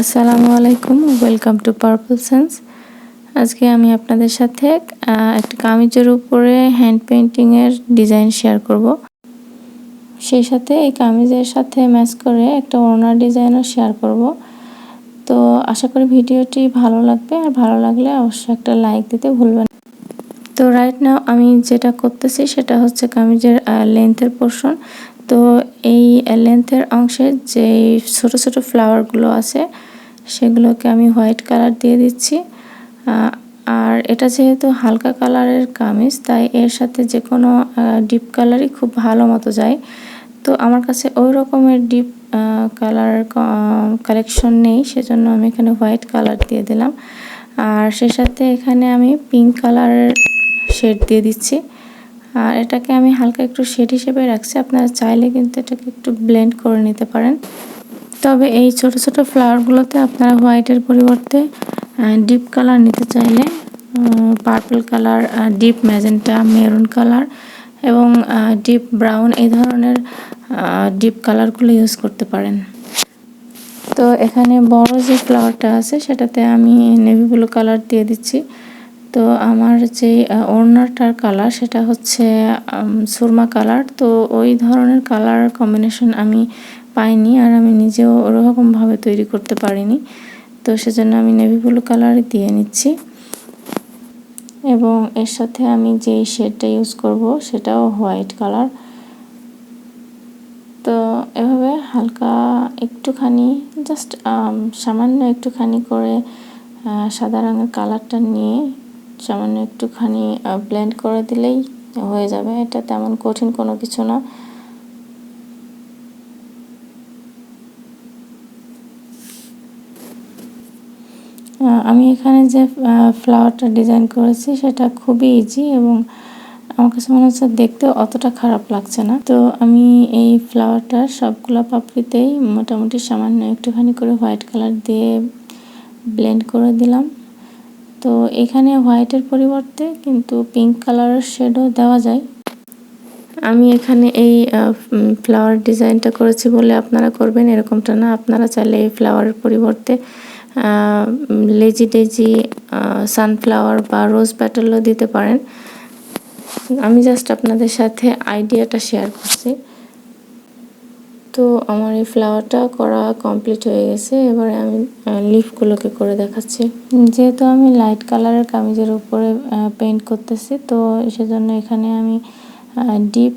আসসালামু আলাইকুম welcome to purple sense আজকে আমি আপনাদের সাথে একটা কামিজের উপরে হ্যান্ড পেন্টিংয়ের ডিজাইন শেয়ার করব। সেই সাথে এই কামিজের সাথে ম্যাচ করে একটা ওনার ডিজাইনও শেয়ার করব। তো আশা করি ভিডিওটি ভালো লাগবে, আর ভালো লাগলে অবশ্যই একটা লাইক দিতে ভুলবেন তো রাইট নাও আমি যেটা করতেছি সেটা হচ্ছে কামিজের লেন্থের পোর্শন তো এই লেন্থের অংশে যে ছোট ছোট ফ্লাওয়ারগুলো আছে সেগুলোকে আমি হোয়াইট কালার দিয়ে দিচ্ছি। আর এটা যেহেতু হালকা কালারের কামিজ, তাই এর সাথে যে কোনো ডিপ কালারই খুব ভালো মতো যায়। তো আমার কাছে ওই রকমের ডিপ কালার কালেকশন নেই, সেজন্য আমি এখানে হোয়াইট কালার দিয়ে দিলাম। আর সে সাথে এখানে আমি পিঙ্ক কালারের শেড দিয়ে দিচ্ছি। আর এটাকে আমি হালকা একটু শেড হিসেবে রাখছি, আপনারা চাইলে কিন্তু এটাকে একটু ব্লেন্ড করে নিতে পারেন। তবে এই ছোট ছোট ফ্লাওয়ারগুলোতে আপনারা হোয়াইটের পরিবর্তে ডিপ কালার নিতে চাইলে purple colour deep magenta maroon colour এবং ডিপ ব্রাউন এই ধরনের ডিপ কালারগুলো ইউজ করতে পারেন। তো এখানে বড় যে ফ্লাওয়ারটা আছে, সেটাতে আমি নেভি ব্লু কালার দিয়ে দিচ্ছি। তো আমার যে ওড়নাটার কালার সেটা হচ্ছে সুরমা কালার তো ওই ধরনের কালার কম্বিনেশন আমি পাইনি আর আমি নিজেও ওরকমভাবে তৈরি করতে পারিনি। তো সেজন্য আমি নেভি ব্লু কালার দিয়ে নিচ্ছি। এবং এর সাথে আমি যেই শেডটা ইউজ করব সেটাও হোয়াইট কালার তো এভাবে হালকা একটুখানি জাস্ট সামান্য একটুখানি করে সাদা রঙের কালারটা নিয়ে সামান্য একটুখানি ব্লেন্ড করে দিলেই হয়ে যাবে। এটা তেমন কঠিন কোনো কিছু না। আমি এখানে যে ফ্লাওয়ারটা ডিজাইন করেছি সেটা খুবই ইজি এবং আমার কাছে মনে হচ্ছে দেখতে অতটা খারাপ লাগছে না। তো আমি এই ফ্লাওয়ারটার সবগুলো পাপড়িতেই মোটামুটি সামান্য একটুখানি করে হোয়াইট কালার দিয়ে ব্লেন্ড করে দিলাম। তো এখানে হোয়াইটের পরিবর্তে কিন্তু পিঙ্ক কালারের শেডও দেওয়া যায়। আমি এখানে এই ফ্লাওয়ার ডিজাইনটা করেছি বলে আপনারা করবেন, এরকমটা না। আপনারা চাইলে এই ফ্লাওয়ারের পরিবর্তে লেজি ডেজি সানফ্লাওয়ার বা রোজ প্যাটেলও দিতে পারেন। আমি জাস্ট আপনাদের সাথে আইডিয়াটা শেয়ার করছি। তো আমার এই ফ্লাওয়ারটা করা কমপ্লিট হয়ে গেছে। এবারে আমি লিফগুলোকে করে দেখাচ্ছি। যেহেতু আমি লাইট কালারের কামিজের উপরে পেইন্ট করতেছি, তো সেজন্য এখানে আমি ডিপ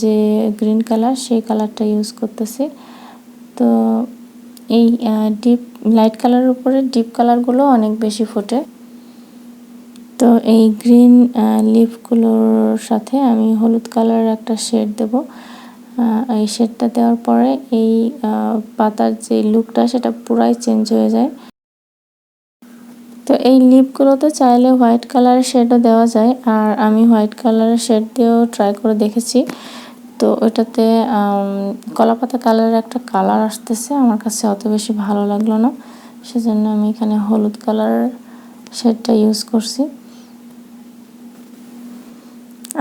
যে গ্রিন কালার সেই কালারটা ইউজ করতেছি। তো এই ডিপ লাইট কালারের উপরে ডিপ কালারগুলো অনেক বেশি ফোটে। তো এই গ্রিন লিফগুলোর সাথে আমি হলুদ কালারের একটা শেড দেব। এই শেডটা দেওয়ার পরে এই পাতার যে লুকটা সেটা পুরাই চেঞ্জ হয়ে যায়। তো এই লিপগুলোতে চাইলে হোয়াইট কালারের শেডও দেওয়া যায়, আর আমি হোয়াইট কালারের শেড দিয়েও ট্রাই করে দেখেছি। তো ওইটাতে কলাপাতা কালারের একটা কালার আসতেছে। আমার কাছে অত বেশি ভালো লাগল না। সেজন্য আমি এখানে হলুদ কালার শেডটা ইউজ করছি।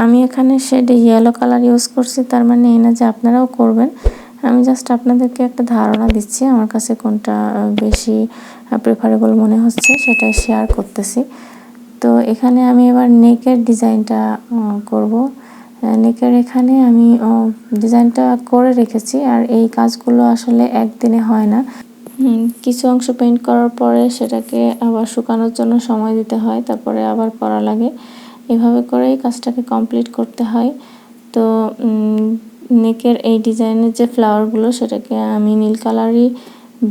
আমি এখানে শেডে ইয়েলো কালার ইউজ করছি। তার মানে এই না যে আপনারাও করবেন। আমি জাস্ট আপনাদেরকে একটা ধারণা দিচ্ছি। আমার কাছে কোনটা বেশি প্রেফারেবল মনে হচ্ছে সেটা শেয়ার করতেছি। তো এখানে আমি এবার নেকের ডিজাইনটা করব। নেকের এখানে আমি ডিজাইনটা করে রেখেছি আর এই কাজগুলো আসলে একদিনে হয় না। কিছু অংশ পেন্ট করার পরে সেটাকে আবার শুকানোর জন্য সময় দিতে হয়, তারপরে আবার করা লাগে। এভাবে করেই কাজটাকে কমপ্লিট করতে হয়। তো নেকের এই ডিজাইনের যে ফ্লাওয়ারগুলো সেটাকে আমি নীল কালারই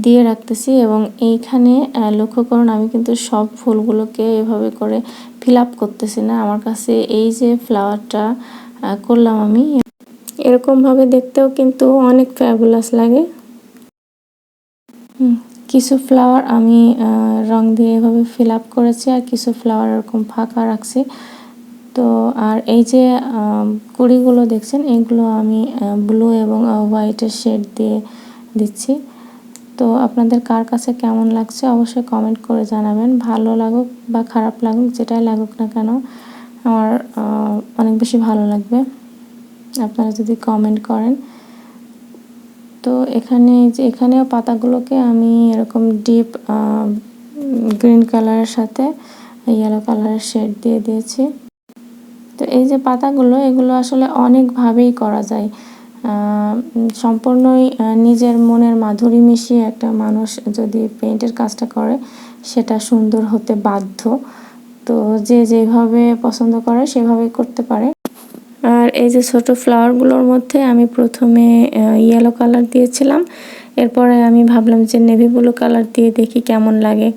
দিয়ে রাখতেছি এবং এইখানে লক্ষ্য করুন আমি কিন্তু সব ফুলগুলোকে এভাবে করে ফিল আপ করতেছি না। আমার কাছে এই যে ফ্লাওয়ারটা করলাম আমি। এরকমভাবে দেখতেও কিন্তু অনেক ফ্যাবুলাস লাগে। কিছু ফ্লাওয়ার আমি রং দিয়ে এভাবে ফিল আপ করেছি আর কিছু ফ্লাওয়ার এরকম ফাঁকা রাখছি। তো আর এই যে কুড়িগুলো দেখছেন, এগুলো আমি ব্লু এবং হোয়াইটের শেড দিয়ে দিচ্ছি। তো আপনাদের কার কাছে কেমন লাগছে অবশ্যই কমেন্ট করে জানাবেন। ভালো লাগুক বা খারাপ লাগুক, যেটাই লাগুক না কেন আমার অনেক বেশি ভালো লাগবে। আপনারা যদি কমেন্ট করেন। তো এখানে যে, এখানেও পাতাগুলোকে আমি এরকম ডিপ গ্রিন কালারের সাথে ইয়েলো কালারের শেড দিয়ে দিয়েছি। তো এই যে পাতাগুলো, এগুলো আসলে অনেকভাবেই করা যায়। সম্পূর্ণই নিজের মনের মাধুরী মিশিয়ে একটা মানুষ যদি পেইন্টের কাজটা করে, সেটা সুন্দর হতে বাধ্য। তো যে যেভাবে পছন্দ করে সেভাবে করতে পারে। আর এই যে ছোট ফ্লাওয়ারগুলোর মধ্যে আমি প্রথমে ইয়েলো কালার দিয়েছিলাম। এরপরে আমি ভাবলাম যে নেভি ব্লু কালার দিয়ে দেখি কেমন লাগে।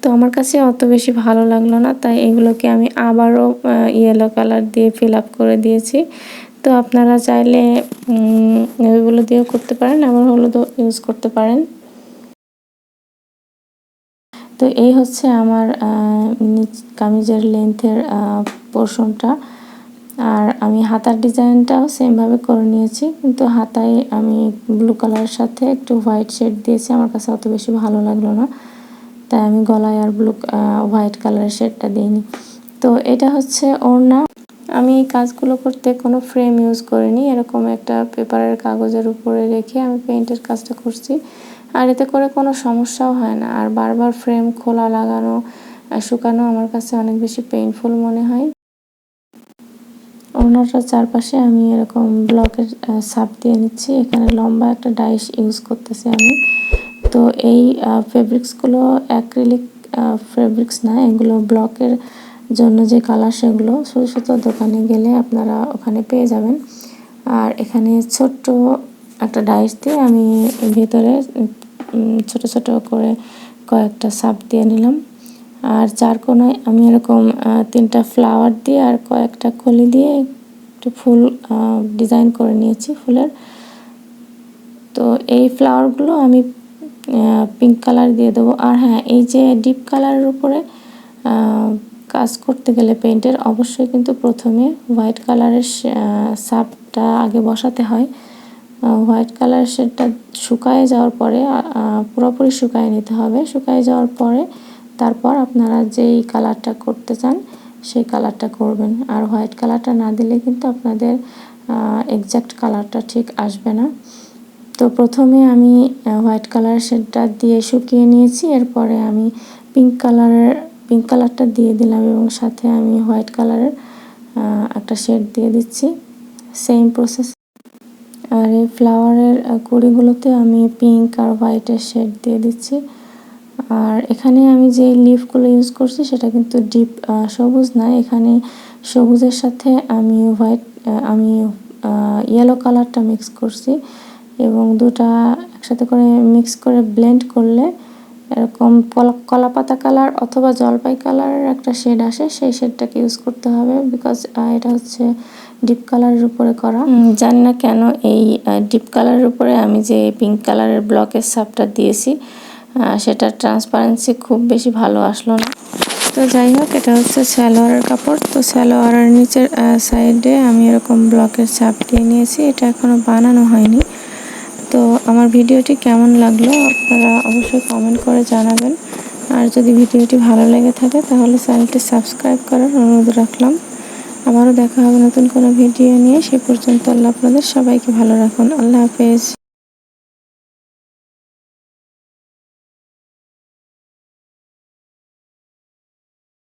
তো আমার কাছে অত বেশি ভালো লাগল না, তাই এগুলোকে আমি আবারও ইয়েলো কালার দিয়ে ফিল আপ করে দিয়েছি। তো আপনারা চাইলে নেভি ব্লু দিয়েও করতে পারেন, আবার হলুদও ইউজ করতে পারেন। তো এই হচ্ছে আমার কামিজের লেন্থের পোর্শনটা আর আমি হাতার ডিজাইনটাও সেমভাবে করে নিয়েছি, কিন্তু হাতায় আমি ব্লু কালারের সাথে একটু হোয়াইট শেড দিয়েছি, আমার কাছে অত বেশি ভালো লাগল না। তাই আমি গলায় আর ব্লু হোয়াইট কালারের শেডটা দিইনি। তো এটা হচ্ছে ওড়না। আমি এই কাজগুলো করতে কোনো ফ্রেম ইউজ করিনি, এরকম একটা পেপারের কাগজের উপরে রেখে আমি পেইন্টের কাজটা করছি। আর এতে করে কোনো সমস্যাও হয় না। আর বারবার ফ্রেম খোলা লাগানো শুকানো আমার কাছে অনেক বেশি পেইনফুল মনে হয়। ওনারটার চারপাশে আমি এরকম ব্লকের সাপ দিয়ে নিচ্ছি। এখানে লম্বা একটা ডাইস ইউজ করতেছি আমি। তো এই ফেব্রিক্সগুলো অ্যাক্রিলিক ফেব্রিক্স না, এগুলো ব্লকের জন্য যে কালার সেগুলো, ছোটো ছোটো দোকানে গেলে আপনারা ওখানে পেয়ে যাবেন। আর এখানে ছোট্ট একটা ডাইস দিয়ে আমি ভেতরে ছোট ছোট করে কয়েকটা সাপ দিয়ে নিলাম। আর চার কোনায় আমি এরকম তিনটা ফ্লাওয়ার দিয়ে আর কয়েকটা কলি দিয়ে একটু ফুল ডিজাইন করে নিয়েছি ফুলের। তো এই ফ্লাওয়ারগুলো আমি পিঙ্ক কালার দিয়ে দেবো। আর হ্যাঁ এই যে ডিপ কালারের উপরে কাজ করতে গেলে পেন্টের অবশ্যই কিন্তু প্রথমে হোয়াইট কালারের সাপটা আগে বসাতে হয়। হোয়াইট কালার শেডটা শুকায় যাওয়ার পরে পুরোপুরি শুকায় নিতে হবে। শুকায় যাওয়ার পরে তারপর আপনারা যেই কালারটা করতে চান, সেই কালারটা করবেন। আর হোয়াইট কালারটা না দিলে কিন্তু আপনাদের এক্স্যাক্ট কালারটা ঠিক আসবে না। তো প্রথমে আমি হোয়াইট কালার শেডটা দিয়ে শুকিয়ে নিয়েছি। এরপরে আমি পিঙ্ক কালারের, পিঙ্ক কালারটা দিয়ে দিলাম এবং সাথে আমি হোয়াইট কালারের একটা শেড দিয়ে দিচ্ছি। সেম প্রসেস আর এই ফ্লাওয়ারের কুড়িগুলোতে আমি পিঙ্ক আর হোয়াইটের শেড দিয়ে দিচ্ছি। আর এখানে আমি যে লিফগুলো ইউজ করছি, সেটা কিন্তু ডিপ সবুজ না। এখানে সবুজের সাথে আমি হোয়াইট আমি ইয়েলো কালারটা মিক্স করছি এবং দুটা একসাথে করে মিক্স করে ব্লেন্ড করলে এরকম কলা পাতা কালার অথবা জলপাই কালারের একটা শেড আসে, সেই শেডটাকে ইউজ করতে হবে বিকজ এটা হচ্ছে ডিপ কালারের উপরে করা। জানি না কেন এই ডিপ কালারের উপরে আমি যে পিঙ্ক কালারের ব্লকের সাপটা দিয়েছি সেটা ট্রান্সপারেন্সি খুব বেশি ভালো আসলো না। তো যাই হোক এটা হচ্ছে স্যালোয়ারের কাপড়। তো স্যালোয়ারের নিচের সাইডে আমি এরকম ব্লকের চাপ দিয়ে নিয়েছি। এটা এখনও বানানো হয়নি। তো আমার ভিডিওটি কেমন লাগল আপনারা অবশ্যই কমেন্ট করে জানাবেন। আর যদি ভিডিওটি ভালো লেগে থাকে তাহলে চ্যানেলটি সাবস্ক্রাইব করার অনুরোধ রাখলাম। আবারও দেখা হবে নতুন কোনো ভিডিও নিয়ে। সে পর্যন্ত আল্লাহ আপনাদের সবাইকে ভালো রাখুন। আল্লাহ হাফেজ।